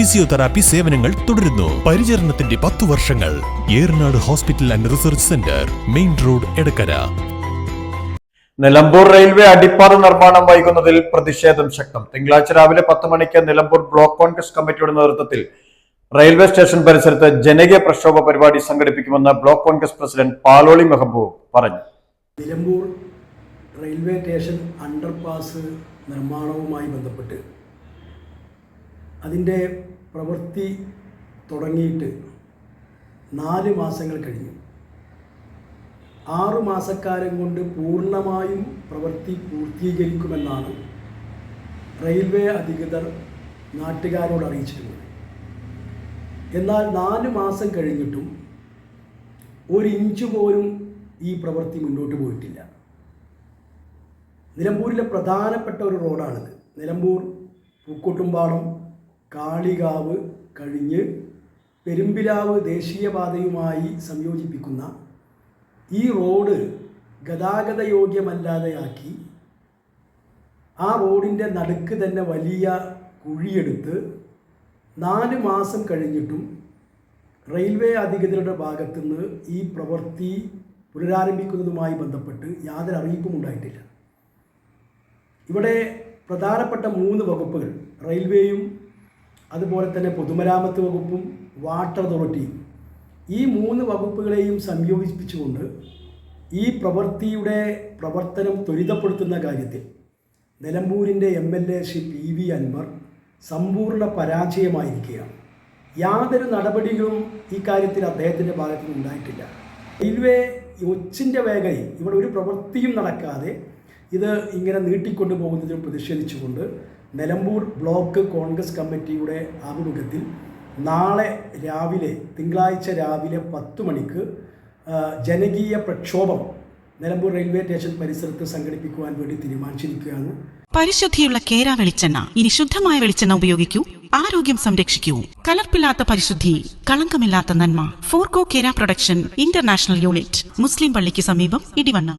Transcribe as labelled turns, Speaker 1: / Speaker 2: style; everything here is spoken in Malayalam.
Speaker 1: physiotherapy സേവനങ്ങൾ തുടരുന്നു. പരിചരണത്തിന്റെ പത്തു വർഷങ്ങൾ. Eranad hospital and research centre main road Edakkara.
Speaker 2: Nilambur railway അടിപ്പാത നിർമ്മാണം വൈകുന്നതിൽ പ്രതിഷേധം ശക്തം. തിങ്കളാഴ്ച രാവിലെ പത്ത് മണിക്ക് നിലമ്പൂർ ബ്ലോക്ക് കോൺഗ്രസ് കമ്മിറ്റിയുടെ നേതൃത്വത്തിൽ റെയിൽവേ സ്റ്റേഷൻ പരിസരത്ത് ജനകീയ പ്രക്ഷോഭ പരിപാടി സംഘടിപ്പിക്കുമെന്ന് ബ്ലോക്ക് കോൺഗ്രസ് പ്രസിഡന്റ് പാലോളി മെഹബൂബ് പറഞ്ഞു.
Speaker 3: നിലമ്പൂർ റെയിൽവേ സ്റ്റേഷൻ അണ്ടർപാസ് നിർമ്മാണവുമായി ബന്ധപ്പെട്ട് അതിന്റെ പ്രവൃത്തി തുടങ്ങിയിട്ട് നാല് മാസങ്ങൾ കഴിഞ്ഞു. ആറു മാസക്കാലം കൊണ്ട് പൂർണമായും പ്രവൃത്തി പൂർത്തീകരിക്കുമെന്നാണ് റെയിൽവേ അധികൃതർ നാട്ടുകാരോട് അറിയിച്ചിരുന്നത്. എന്നാൽ നാല് മാസം കഴിഞ്ഞിട്ടും ഒരു ഇഞ്ച് പോലും ഈ പ്രവൃത്തി മുന്നോട്ട് പോയിട്ടില്ല. നിലമ്പൂരിലെ പ്രധാനപ്പെട്ട ഒരു റോഡാണിത്. നിലമ്പൂർ പൂക്കോട്ടുംപാടം കാളികാവ് കഴിഞ്ഞ് പെരുമ്പിലാവ് ദേശീയപാതയുമായി സംയോജിപ്പിക്കുന്ന ഈ റോഡ് ഗതാഗത യോഗ്യമല്ലാതെയാക്കി ആ റോഡിന്റെ നടുക്ക് തന്നെ വലിയ കുഴിയെടുത്ത് നാല് മാസം കഴിഞ്ഞിട്ടും റെയിൽവേ അധികൃതരുടെ ഭാഗത്തുനിന്ന് ഈ പ്രവൃത്തി പുനരാരംഭിക്കുന്നതുമായി ബന്ധപ്പെട്ട് യാതൊരു അറിയിപ്പും ഉണ്ടായിട്ടില്ല. ഇവിടെ പ്രധാനപ്പെട്ട മൂന്ന് വകുപ്പുകൾ റെയിൽവേയും അതുപോലെ തന്നെ പൊതുമരാമത്ത് വകുപ്പും വാട്ടർ അതോറിറ്റിയും. ഈ മൂന്ന് വകുപ്പുകളെയും സംയോജിപ്പിച്ചുകൊണ്ട് ഈ പ്രവൃത്തിയുടെ പ്രവർത്തനം ത്വരിതപ്പെടുത്തുന്ന കാര്യത്തിൽ നിലമ്പൂരിന്റെ M L A Shri P V Anvar സമ്പൂർണ പരാജയമായിരിക്കുകയാണ്. യാതൊരു നടപടികളും ഈ കാര്യത്തിൽ അദ്ദേഹത്തിന്റെ ഭാഗത്തു നിന്ന് ഉണ്ടായിട്ടില്ല. റെയിൽവേ ഒച്ചിന്റെ വേഗയിൽ ഇവിടെ ഒരു പ്രവൃത്തിയും നടക്കാതെ ഇത് ഇങ്ങനെ നീട്ടിക്കൊണ്ടു പോകുന്നതിൽ പ്രതിഷേധിച്ചുകൊണ്ട് നിലമ്പൂർ ബ്ലോക്ക് കോൺഗ്രസ് കമ്മിറ്റിയുടെ ആഭിമുഖ്യത്തിൽ നാളെ രാവിലെ തിങ്കളാഴ്ച രാവിലെ പത്ത് മണിക്ക് ജനകീയ പ്രക്ഷോഭം നിലമ്പൂർ റെയിൽവേ സ്റ്റേഷൻ പരിസരത്ത് സംഘടിപ്പിക്കുവാൻ വേണ്ടി തീരുമാനിച്ചിരിക്കുകയാണ്.
Speaker 4: പരിശുദ്ധിയുള്ള കേര വെളിച്ചെണ്ണ. ഇനി ശുദ്ധമായ വെളിച്ചെണ്ണ ഉപയോഗിക്കൂ. ആരോഗ്യം സംരക്ഷിക്കൂ. കലർപ്പില്ലാത്ത പരിശുദ്ധി കളങ്കമില്ലാത്ത നന്മ. ഫോർകോ കേര പ്രൊഡക്ഷൻ ഇന്റർനാഷണൽ യൂണിറ്റ് മുസ്ലിം പള്ളിക്ക് സമീപം ഇടിവണ്ണ.